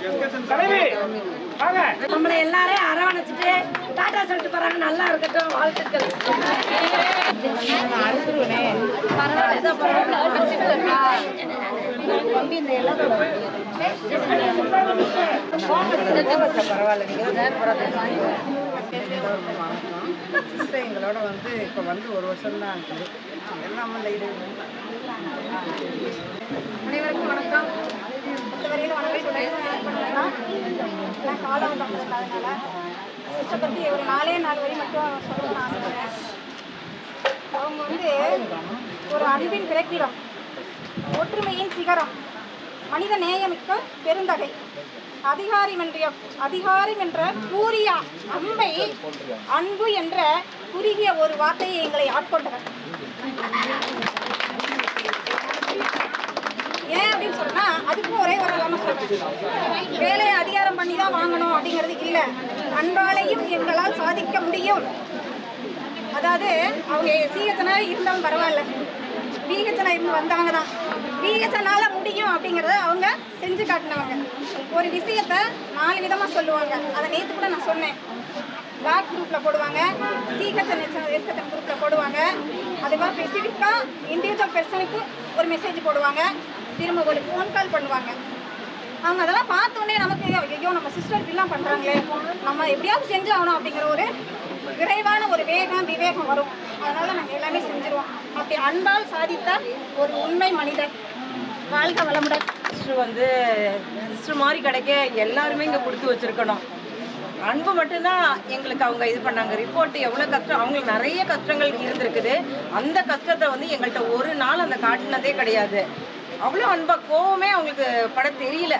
தலைவி வாங்க. நம்மளை எல்லாரையும் அரவணைச்சிட்டு டாட்டா சொல்லிட்டு போறாங்க. நல்லா இருக்கட்டும் வாழ்த்துக்கள். சிஸ்டர் எங்களோட வந்து இப்போ வந்து ஒரு வருஷம் தான் ஆகுது எல்லாம் லைடு அனைவருக்கும் வணக்கம் மற்றவரையிலும் வணக்கம் சொல்லுங்கள் நான் காலம் அதனால சிஸ்டர் பற்றி ஒரு நாலே நாலு வரி மட்டும் சொல்லணும்னு ஆசைப்படுறேன் அவங்க வந்து ஒரு அன்பின் பிறப்பிடம் ஒற்றுமையின் சிகரம் மனித நேயமிக்க பெருந்தகை அதிகாரிமென்ற அதிகாரம் என்ற கூறிய அம்பை அன்பு என்ற குறுகிய ஒரு வார்த்தையை எங்களை ஆட்கொண்டவர். ஏன் அப்படின்னு சொன்னா அதுக்கும் ஒரே ஒரு இல்லாம சொல்றேன். வேலையை அதிகாரம் பண்ணி தான் வாங்கணும் அப்படிங்கிறது இல்லை. அன்பாலையும் எங்களால் சாதிக்க முடியும். அதாவது அவங்க சிஹெச்னா இருந்தாலும் பரவாயில்ல. பிஹெச்னா இருந்து வந்தவங்க தான். பிஹெச்னால முடியும் அப்படிங்கிறத அவங்க செஞ்சு காட்டினவங்க. ஒரு விஷயத்த நாலு விதமாக சொல்லுவாங்க. அதை நேற்று கூட நான் சொன்னேன். பிளாக் குரூப்பில் போடுவாங்க. சீகத்தன் எஸ்கத்தன் குரூப்பில் போடுவாங்க. அதே மாதிரி ஸ்பெசிஃபிக்காக இண்டிவிஜுவல் பர்சனுக்கு ஒரு மெசேஜ் போடுவாங்க. திரும்ப ஒரு ஃபோன் கால் பண்ணுவாங்க. அவங்க அதெல்லாம் பார்த்தோன்னே நமக்கு ஐயோ நம்ம சிஸ்டர் இப்படிலாம் பண்ணுறாங்களே நம்ம எப்படியாவது செஞ்சு ஆகணும் அப்படிங்கிற ஒரு விரைவான ஒரு வேகம் விவேகம் வரும். அதனால நாங்கள் எல்லாமே செஞ்சுருவோம். அப்படி அன்பால் சாதித்த ஒரு உண்மை மனிதர். வாழ்க வளமுடன். சிஸ்டர் வந்து சிஸ்டர் மாதிரி கிடைக்க எல்லாருமே இங்கே கொடுத்து வச்சிருக்கணும். அன்பு மட்டும்தான் எங்களுக்கு அவங்க இது பண்ணாங்க. ரிப்போர்ட் எவ்வளோ கஷ்டம் அவங்களுக்கு நிறைய கஷ்டங்கள் இருந்திருக்குது. அந்த கஷ்டத்தை வந்து எங்கள்கிட்ட ஒரு நாள் அந்த காட்டினதே கிடையாது. அவ்வளோ அன்பா கோவமே அவங்களுக்கு பட தெரியல.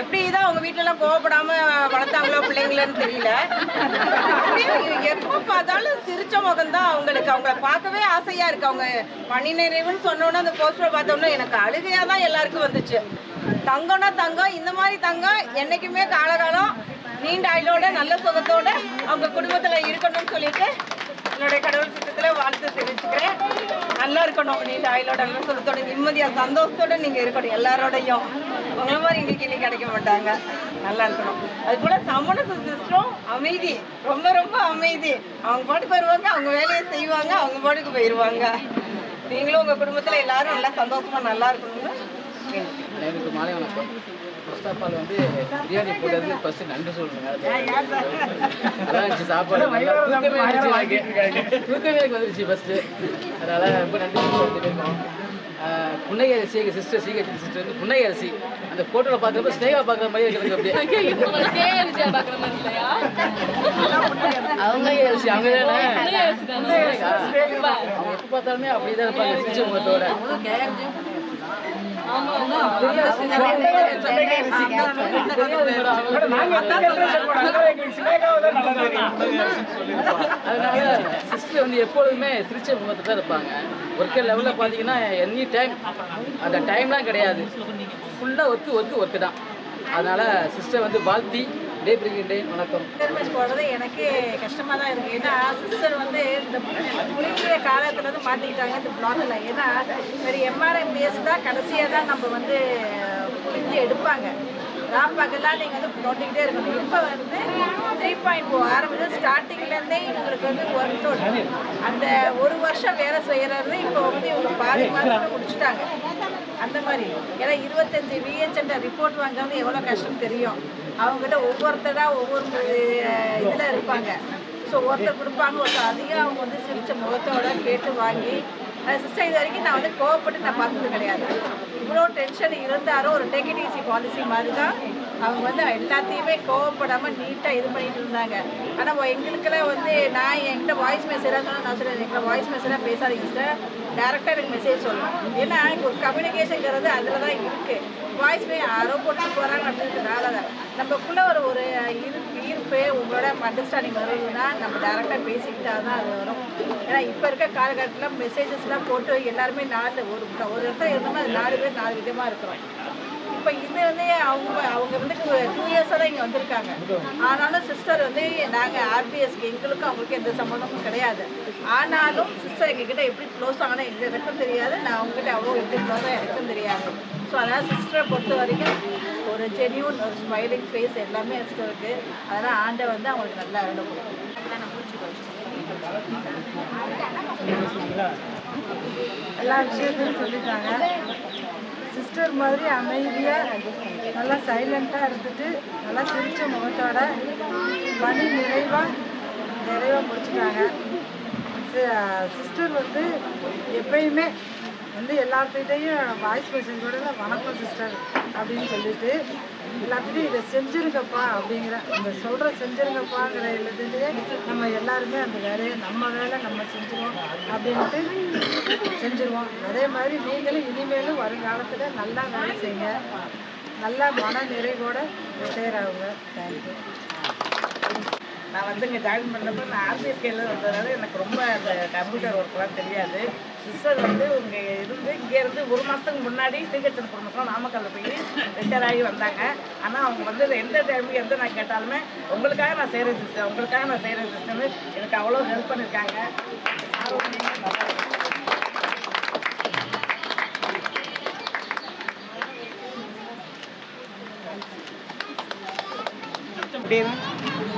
எப்படி தான் அவங்க வீட்டிலலாம் கோவப்படாம வளர்த்தாங்களோ பிள்ளைங்களன்னு தெரியல. அப்படியே எப்போ பார்த்தாலும் சிரிச்ச முகம் தான் அவங்களுக்கு. அவங்கள பார்க்கவே ஆசையா இருக்கு. அவங்க பணி நிறைவுன்னு சொன்னோன்னே அந்த போஸ்டரை பார்த்தோன்னே எனக்கு அழுகையா தான் எல்லாருக்கும் வந்துச்சு. தங்கம்னா தங்கம் இந்த மாதிரி தங்கம் என்னைக்குமே காலகாலம் நீண்ட ஆயுளோட நல்ல சுகத்தோட அவங்க குடும்பத்துல இருக்கணும்னு சொல்லிட்டு என்னுடைய கடவுள் சித்தத்துல வாழ்த்து தெரிவிச்சுக்கிறேன். நல்லா இருக்கணும். நீண்ட ஆயுளோட நல்ல சுகத்தோட நிம்மதியா சந்தோஷத்தோட நீங்க இருக்கணும். எல்லாரோடையும். உங்களை மாதிரி இன்னைக்கு இன்னைக்கு கிடைக்க மாட்டாங்க. நல்லா இருக்கணும். அது போல சமண சிஸ்டரும் அமைதி. ரொம்ப ரொம்ப அமைதி. அவங்க பாட்டுக்கு வருவாங்க அவங்க வேலையை செய்வாங்க அவங்க பாட்டுக்கு போயிடுவாங்க நீங்களும் உங்க குடும்பத்துல எல்லாரும் நல்லா சந்தோஷமா நல்லா இருக்கணும்னு எனக்கு மாலை வணக்கம். ஆல் வந்து பிரியாணி போட்டது ஃபர்ஸ்ட் நன்றி சொல்லுங்க நல்லா இருந்துச்சு சாப்பாடு. நல்லா தூக்கமே வந்துச்சு எனக்கு. தூக்கமே எனக்கு வந்துருச்சு ஃபர்ஸ்ட் அதனால ரொம்ப நன்றி சொல்லிட்டு புன்னை அரிசி எங்கள் சிஸ்டர் சீக்கிர சிஸ்டர் வந்து புன்னை அரிசி. அந்த ஃபோட்டோவில் பார்க்குறப்ப ஸ்னேகா பார்க்குற மாதிரி இருக்குது அப்படியே. அவங்க அரிசி அவங்க தானே? அவங்க எப்போ பார்த்தாலுமே அப்படியே தான் இருப்பாங்க சிரிச்ச முகத்தோட. அதனால சிஸ்டர் வந்து எப்பொழுதுமே சிரிச்ச முகத்தை தான் இருப்பாங்க. ஒர்க்கர் லெவலில் பார்த்தீங்கன்னா எனி டைம் அந்த டைம்லாம் கிடையாது. ஃபுல்லாக ஒர்க்கு ஒர்க்கு ஒர்க்கு தான். அதனால் சிஸ்டர் வந்து வாழ்த்தி டே வணக்கம். மெசேஜ் போடுறது எனக்கு கஷ்டமாக தான் இருக்குது ஏன்னா சிஸ்டர் வந்து இந்த குளிர்ச்சிய காலத்தில் வந்து மாட்டிக்கிட்டாங்க இந்த பிளாகில் ஏன்னா சரி எம்ஆர்எம்பிஎஸ் தான் கடைசியாக தான் நம்ம வந்து புரிஞ்சு எடுப்பாங்க. ராப்பகலாம் நீங்கள் வந்து நோட்டிக்கிட்டே இருக்கணும். இப்போ வந்து த்ரீ பாயிண்ட் ஃபோர் ஆரம்பிச்சு ஸ்டார்டிங்லேருந்தே இவங்களுக்கு வந்து ஒர்க் அவுட் அந்த ஒரு வருஷம் வேலை செய்கிறது இப்போ வந்து இவங்க பாதி மாதத்தில் முடிச்சுட்டாங்க. அந்த மாதிரி. ஏன்னா இருபத்தஞ்சி விஹெச்என்ற ரிப்போர்ட் வாங்குறது எவ்வளோ கஷ்டம் தெரியும். அவங்ககிட்ட ஒவ்வொருத்தராக ஒவ்வொரு இதில் இருப்பாங்க. ஸோ ஒருத்தர் கொடுப்பாங்க ஒருத்தர் அதிகம் அவங்க வந்து சிரிச்ச முகத்தோட கேட்டு வாங்கி சிஸ்டர் இது வரைக்கும் நான் வந்து கோவப்பட்டு நான் பார்த்தது கிடையாது. இவ்வளோ டென்ஷன் இருந்தாரோ ஒரு டெகிடிசி பாலிசி மாதிரி தான் அவங்க வந்து எல்லாத்தையுமே கோவப்படாமல் நீட்டாக இது பண்ணிட்டு இருந்தாங்க. ஆனால் எங்களுக்கெல்லாம் வந்து நான் என்கிட்ட வாய்ஸ் மெசேஜாக சொன்னால் நான் சொல்லுவேன். எங்களை வாய்ஸ் மெசேஜாக பேசாதீங்க சார் டேரெக்டாக எனக்கு மெசேஜ் சொல்லணும். ஏன்னா இப்போ ஒரு கம்யூனிகேஷனுங்கிறது அதில் தான் இருக்குது வாய்ஸ் மே யாரோ போட்டு போகிறாங்க அப்படின்றதுனால தான் நம்மக்குள்ளே ஒரு ஒரு இரு ஈர்ப்பு உங்களோட அண்டர்ஸ்டாண்டிங் வருதுன்னா நம்ம டேரெக்டாக பேசிக்கிட்டா தான் அது வரும். ஏன்னா இப்போ இருக்க காலகட்டத்தில் மெசேஜஸ்லாம் போட்டு எல்லாருமே நாலு ஒரு ஒரு இடத்துல இருந்தோம்னா அது நாலு பேர் நாலு விதமாக இருக்கிறோம். இப்போ இது வந்து அவங்க அவங்க வந்து டூ இயர்ஸாக தான் இங்கே வந்திருக்காங்க. ஆனாலும் சிஸ்டர் வந்து நாங்கள் ஆர்பிஎஸ்க்கு எங்களுக்கும் அவங்களுக்கு எந்த சம்மந்தமும் கிடையாது. ஆனாலும் சிஸ்டர் எங்ககிட்ட எப்படி க்ளோஸ் ஆகணும் எங்களுக்கு எனக்கும் தெரியாது. நான் அவங்ககிட்ட அவ்வளோ எப்படி க்ளோஸாக எனக்கும் தெரியாது. ஸோ அதனால் சிஸ்டரை பொறுத்த வரைக்கும் ஒரு ஜென்யூன் ஒரு ஸ்மைலிங் ஃபேஸ் எல்லாமே இருக்கு அதனால் ஆண்டை வந்து அவங்களுக்கு நல்லா அருளை எல்லா விஷயத்தையும் சொல்லிட்டாங்க. சிஸ்டர் மாதிரி அமைதியாக நல்லா சைலண்ட்டாக இருந்துட்டு நல்லா சிரித்த முகத்தோட பணி நிறைவாக நிறைவாக முடிச்சிட்டாங்க. சிஸ்டர் வந்து எப்பயுமே வந்து எல்லார்கிட்டையும் வாய்ஸ் மெசேஜ் கூட வணக்கம் சிஸ்டர் அப்படின்னு சொல்லிட்டு எல்லாத்துட்டையும் இதை செஞ்சுருங்கப்பா அப்படிங்கிற இந்த சொல்கிற செஞ்சுருங்கப்பாங்கிற எழுதுலேயே நம்ம எல்லாருமே அந்த வேலையை நம்ம வேலை நம்ம செஞ்சுருவோம் அப்படின்ட்டு செஞ்சுருவோம். அதே மாதிரி நீங்களும் இனிமேலும் வருங்காலத்தில் நல்லா வேலை செய்யுங்க. நல்லா மன நிறைவோடு ரிட்டையர் ஆகுங்க. தேங்க்யூ நான் வந்து இங்கே ஜாயின் பண்ணப்போ நான் ஆர்பிஎஸ்கேல வந்ததுனால எனக்கு ரொம்ப அந்த கம்ப்யூட்டர் ஒர்க்லாம் தெரியாது. சிஸ்டர் வந்து இங்கே இருந்து இங்கேருந்து ஒரு மாதத்துக்கு முன்னாடி சிஹெச்என் ப்ரொமோஷன் நாமக்கல்ல போய் ரிட்டையர் ஆகி வந்தாங்க. ஆனால் அவங்க வந்து எந்த டைமுக்கு எந்த நான் கேட்டாலுமே உங்களுக்காக நான் செய்கிறேன் சிஸ்டர் உங்களுக்காக நான் செய்கிறேன் சிஸ்டர்னு எனக்கு அவ்வளோ ஹெல்ப் பண்ணியிருக்காங்க அப்படின்னு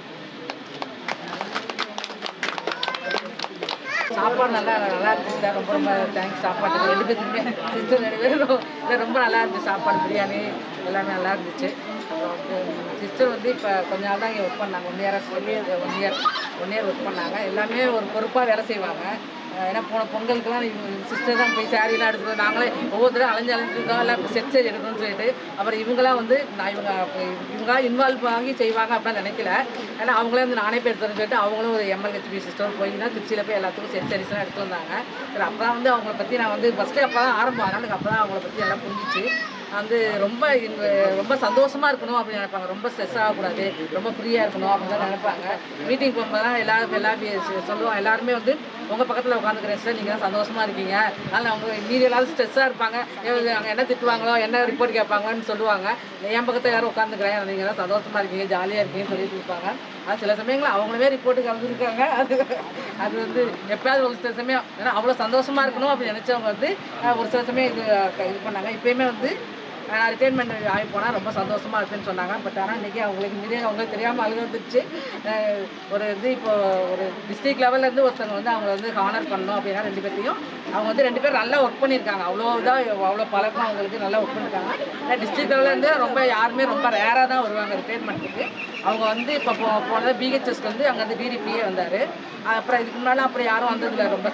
சாப்பாடு நல்லா நல்லா இருந்துச்சு. சார் ரொம்ப ரொம்ப தேங்க்ஸ் சாப்பாடு ரெண்டு பேத்துக்குமே சிஸ்டர் ரெண்டு பேரும் இல்லை ரொம்ப நல்லா இருந்துச்சு. சாப்பாடு பிரியாணி எல்லாமே நல்லா இருந்துச்சு. அப்புறம் சிஸ்டர் வந்து இப்போ கொஞ்ச நாள் தான் இங்கே ஒர்க் பண்ணாங்க. ஒன் இயராக சொல்லி one year one year work பண்ணாங்க. எல்லாமே ஒரு பொறுப்பாக வேலை செய்வாங்க. ஏன்னா போன பொங்கலுக்குலாம் சிஸ்டர் தான் போய் சாரீலாம் எடுத்துட்டு நாங்களே ஒவ்வொருத்தரும் அலைஞ்சு அலைஞ்சிருக்கோம் எல்லாம் செட் சரி எடுக்கணும்னு சொல்லிட்டு. அப்புறம் இவங்களாம் வந்து நான் இவங்க இவங்க இன்வால்வ் ஆகி செய்வாங்க அப்படின்னு நினைக்கல. ஏன்னா அவங்களே வந்து நானே போய் எடுத்துன்னு சொல்லிட்டு அவங்களும் ஒரு எம்எல்ஹெச்பி சிஸ்டர் போய் தான் திருச்சியில் போய் எல்லாத்துக்கும் செட் சாரீஸ்லாம் எடுத்து வந்தாங்க. சரி அப்போ தான் வந்து அவங்கள பற்றி நான் வந்து ஃபஸ்ட்டு அப்போ தான் ஆரம்பம். அதனால அப்போ தான் அவங்கள பற்றி எல்லாம் புரிஞ்சிச்சு. வந்து ரொம்ப இவங்க ரொம்ப சந்தோஷமாக இருக்கணும் அப்படின்னு நினைப்பாங்க. ரொம்ப ஸ்ட்ரெஸ் ஆகக்கூடாது. ரொம்ப ஃப்ரீயாக இருக்கணும் அப்படின்னு தான் நினைப்பாங்க. மீட்டிங் போகும்போதெல்லாம் தான் எல்லாரும் சொ- சொல்லுவோம் எல்லாருமே வந்து உங்கள் பக்கத்தில் உட்காந்துக்கிறேன். சார் நீங்கள் தான் சந்தோஷமாக இருக்கீங்க. அதனால் அவங்க மீதி எல்லாரும் ஸ்ட்ரெஸ்ஸாக இருப்பாங்க. அங்கே என்ன திட்டுவாங்களோ என்ன ரிப்போர்ட் கேட்பாங்கன்னு சொல்லுவாங்க. என் பக்கத்தில் யாரும் உட்காந்துக்கிறேன். நீங்கள் தான் சந்தோஷமாக இருக்கீங்க ஜாலியாக இருக்கீங்கன்னு சொல்லிட்டு இருப்பாங்க. அது சில சமயங்களில் அவங்களுமே ரிப்போர்ட்டு கலந்துருக்காங்க. அது அது வந்து எப்பயாவது ஒரு சில சமயம். ஏன்னா அவ்வளோ சந்தோஷமாக இருக்கணும் அப்படின்னு நினச்சவங்க வந்து ஒரு சில சமயம் இது இது பண்ணாங்க. இப்பயுமே வந்து ரிட்டைர்மெண்ட் ஆகி போனால் ரொம்ப சந்தோஷமாக இருக்குன்னு சொன்னாங்க. பட் ஆனால் இன்றைக்கி அவங்களுக்கு மீறி அவங்களுக்கு தெரியாமல் அழுக வந்துருச்சு ஒரு இது இப்போது ஒரு டிஸ்ட்ரிக்ட் லெவல்லேருந்து ஒருத்தவங்க வந்து அவங்க வந்து ஹானர் பண்ணணும் அப்படின்னா ரெண்டு பேர்த்தையும் அவங்க வந்து ரெண்டு பேரும் நல்லா ஒர்க் பண்ணியிருக்காங்க. அவ்வளோ இதாக அவ்வளோ பழக்கம் அவங்களுக்கு நல்லா ஒர்க் பண்ணியிருக்காங்க. ஆனால் டிஸ்ட்ரிக்ட் லெவல்லேருந்து ரொம்ப யாருமே ரொம்ப ரேராக தான் வருவாங்க ரிட்டைர்மெண்ட்டுக்கு அவங்க வந்து இப்போ போ போனது பிஹெச்எஸ்க்கு வந்து அங்கே வந்து டிடிபியே வந்தார். அப்புறம் இதுக்கு முன்னால் அப்புறம் யாரும் வந்ததில்ல. ரொம்ப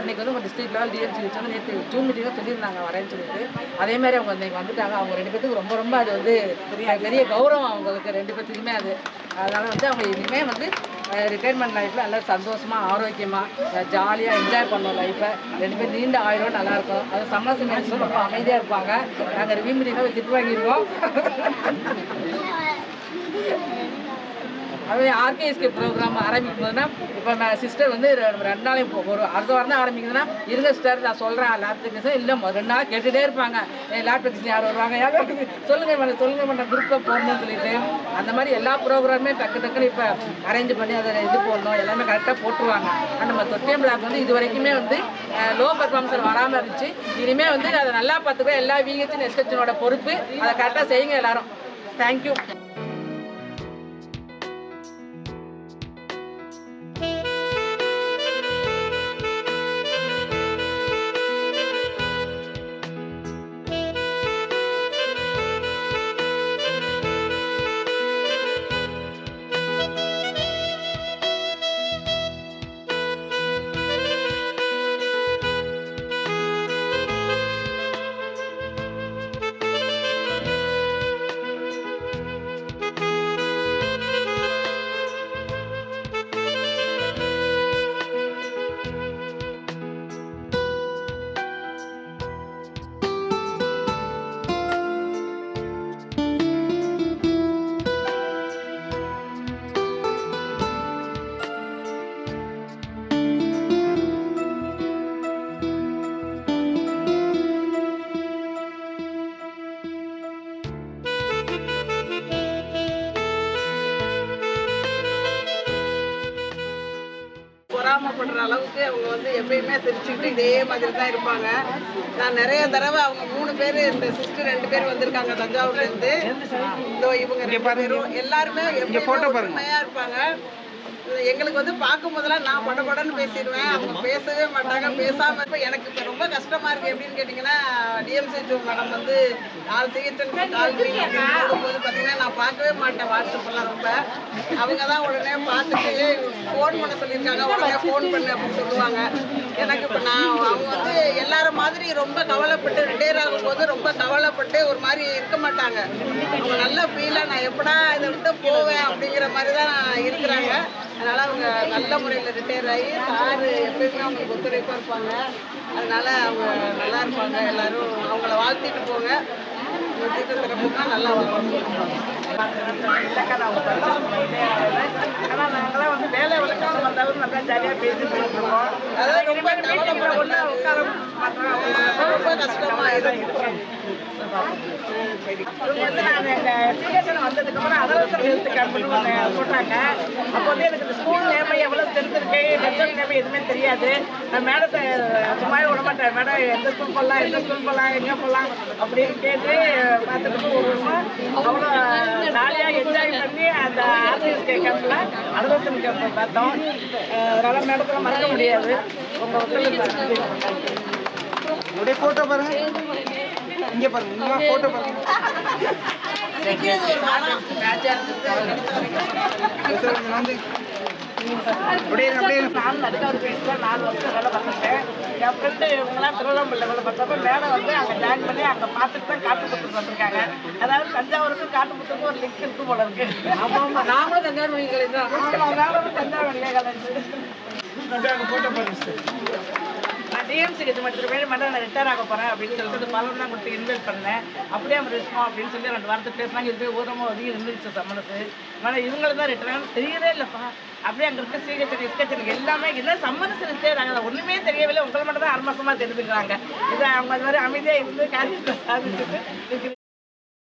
அன்றைக்கி வந்து டிஸ்ட்ரிக்ட் லெவல் டிஎன்சி வந்து நேற்று ஜூம் மீட்டிங்காக சொல்லியிருந்தாங்க வரேன்னு சொல்லிட்டு. அதேமாதிரி அவங்க இன்னைக்கு வந்துட்டாங்க. அவங்க ரெண்டு பேத்துக்கு ரொம்ப ரொம்ப அது வந்து பெரிய பெரிய கௌரவம் அவங்களுக்கு ரெண்டு பேத்துக்குமே அது. அதனால் வந்து அவங்க இனிமேல் வந்து ரிட்டைர்மெண்ட் லைஃப்பில் நல்லா சந்தோஷமாக ஆரோக்கியமாக ஜாலியாக என்ஜாய் பண்ணுவோம் லைஃப்பை ரெண்டு பேரும் நீண்ட ஆயிரம் நல்லா இருக்கும் அது சம்மர் நினைச்சு ரொம்ப அமைதியாக இருப்பாங்க. நாங்கள் ரிவ்யூ மீட்டிங்காக திட்டு வாங்கியிருக்கோம் அது ஆர்கேஎஸ்கே ப்ரோக்ராம் ஆரம்பிக்கும் போதுனா இப்போ சிஸ்டர் வந்து ரெ- ரெண்டு நாளையும் ஒரு அடுத்த வாரம் தான் ஆரம்பிக்குதுன்னா இருங்க சிஸ்டர் நான் சொல்கிறேன் லேப் டெக்னீஷன் இல்லை ரெண்டு நாள் கேட்டுகிட்டே இருப்பாங்க. ஏ லேப் டெக்னீஷன் யார் வருவாங்க? யார் வருவாங்க? சொல்லுங்க மேடம் சொல்லுங்க மேடம் குரூப்பில் போடணும்னு சொல்லிட்டு. அந்த மாதிரி எல்லா ப்ரோக்ராமே டக்கு டக்குன்னு இப்போ அரேஞ்ச் பண்ணி அதை இது போடணும் எல்லாமே கரெக்டாக போட்டுருவாங்க. ஆனால் நம்ம தொட்டியம் பிளாக் வந்து இது வரைக்குமே வந்து லோ பர்ஃபார்மன்ஸில் வராமல் இருந்துச்சு. இனிமேல் வந்து அதை நல்லா பார்த்துக்கோ எல்லா விஹெச்என் எஸ்ஹெச்னோட பொறுப்பு. அதை கரெக்டாக செய்யுங்க எல்லாரும். தேங்க்யூ எப்பயுமே சிரிச்சுக்கிட்டு இதே மாதிரி தான் இருப்பாங்க. நான் நிறைய தடவை அவங்க மூணு பேர் இந்த சிஸ்டர் ரெண்டு பேர் வந்திருக்காங்க தஞ்சாவூர்ல இருந்து. இதோ இவங்க ரெண்டு பேரும் எல்லாருமே எப்பயுமே இருப்பாங்க. எங்களுக்கு வந்து பார்க்கும் போதெல்லாம் நான் பட படன்னு பேசிடுவேன். அவங்க பேசவே மாட்டாங்க. பேசாம இப்ப எனக்கு இப்ப ரொம்ப கஷ்டமா இருக்கு எப்படின்னு கேட்டீங்கன்னா டிஎம்சி மேடம் வந்து நாலு சிகிச்சை கால் போது பாத்தீங்கன்னா நான் பார்க்கவே மாட்டேன் வாட்ஸ்அப் எல்லாம் ரொம்ப. அவங்க தான் உடனே பார்த்துட்டு ஃபோன் பண்ண சொல்லியிருக்காங்க. உடனே ஃபோன் பண்ணு அப்படின்னு சொல்லுவாங்க. எனக்கு இப்போ நான் அவங்க வந்து எல்லாரும் மாதிரி ரொம்ப கவலைப்பட்டு ரிட்டையர் ஆகும்போது ரொம்ப கவலைப்பட்டு ஒரு மாதிரி இருக்க மாட்டாங்க. அவங்க நல்ல ஃபீலாக நான் எப்படா இதை விட்டு போவேன் அப்படிங்கிற மாதிரி தான் இருக்கிறாங்க. அதனால அவங்க நல்ல முறையில் ரிட்டையர் ஆகி சாரு எப்பயுமே அவங்களுக்கு ஒத்துழைப்பாக இருப்பாங்க அதனால அவங்க நல்லா இருப்பாங்க எல்லாரும் அவங்கள வாழ்த்திட்டு போங்க. உங்க சீக்கிரம் சிறப்புமா நாங்களாம் வந்து வேலை விளக்காம வந்தாலும் நல்லா ஜாலியாக பேசிட்டு இருக்கோம் அதான் ரொம்ப ஒண்ணு உட்கார ரொம்ப கஷ்டமாக இதாக இருக்கும் வந்து நான் எங்க சீக்கிரம் வந்ததுக்கு அப்புறம் அதரசம் ஹெல்த் கேம்ப்னு ஒன்று போட்டாங்க அப்போ வந்து எனக்கு இந்த ஸ்கூல் நேம் எவ்வளோ தெரிஞ்சிருக்கு ஹெச்எம் நேம் எதுவுமே தெரியாது நான் மேடத்தை சும்மா விட மாட்டேன் மேடம் எந்த ஸ்கூல் போகலாம் எந்த ஸ்கூல் போகலாம் எங்கே போகலாம் அப்படின்னு கேட்டு பார்த்துட்டு ஒரு வருஷம் அவ்வளோ ஜாலியாக என்ஜாய் பண்ணி அந்த ஆர்டிஎஸ்கே கேம்பில் அதரசம் கேம்ப் பார்த்தோம். அதனால மேடத்தில் மறக்க முடியாது. உங்கள் ஒத்துழைப்பு அப்படியே போட்டோ பாருங்க. இங்க பாருங்க. இங்க போட்டோ பாருங்க. வந்து அப்படியே அப்படியே. நான் நடுக்காவது பேசுகிறேன் நாலு வருஷம் வேலை பார்த்துட்டேன் என் ஃப்ரெண்டு இவங்கெல்லாம் திருவண்ணாமலை வேலை பார்த்தப்ப மேலே வந்து அங்கே ஜாயின் பண்ணி அங்கே பார்த்துட்டு தான். காட்டுப்புத்துக்கு வந்திருக்காங்க அதாவது தஞ்சாவூருக்கும் காட்டுப்புத்துக்கும் ஒரு லிங்க் இருக்கு போல இருக்கு ஆமாம் நாங்களும் தஞ்சாவூர் வழிகளை தான். நாங்களும் தஞ்சாவூர் போட்டோ நான் டிஎம்சிக்கு இது மட்டும் பேர் மட்டும் நான் ரிட்டையர் ஆக போகிறேன் அப்படின்னு சொல்லிட்டு பலன் தான் கொடுத்து இன்வைட் பண்ணேன். அப்படியே அவர் இருக்கோம் அப்படின்னு சொல்லி ரெண்டு வாரத்தை பேசினாங்க. இது ஊரமாக ஒதுங்கி இருந்துச்சு சம்மனத்து ஆனால் இவங்களுக்கு தான் ரிட்டையர் தெரியவே இல்லைப்பா. அப்படியே அங்கே இருக்க சிஹெச்என் எஸ்கெச்என் எல்லாமே என்ன சம்மனசு ரிட்டையர் ஆகலை. ஒன்றுமே தெரியவில்லை. உங்களை மட்டும் தான் ஆறு மாதமாக தெரிஞ்சுக்கிறாங்க. இது அவங்க அது மாதிரி அமைதியாக இருந்து காரியத்தை சாதிச்சுட்டு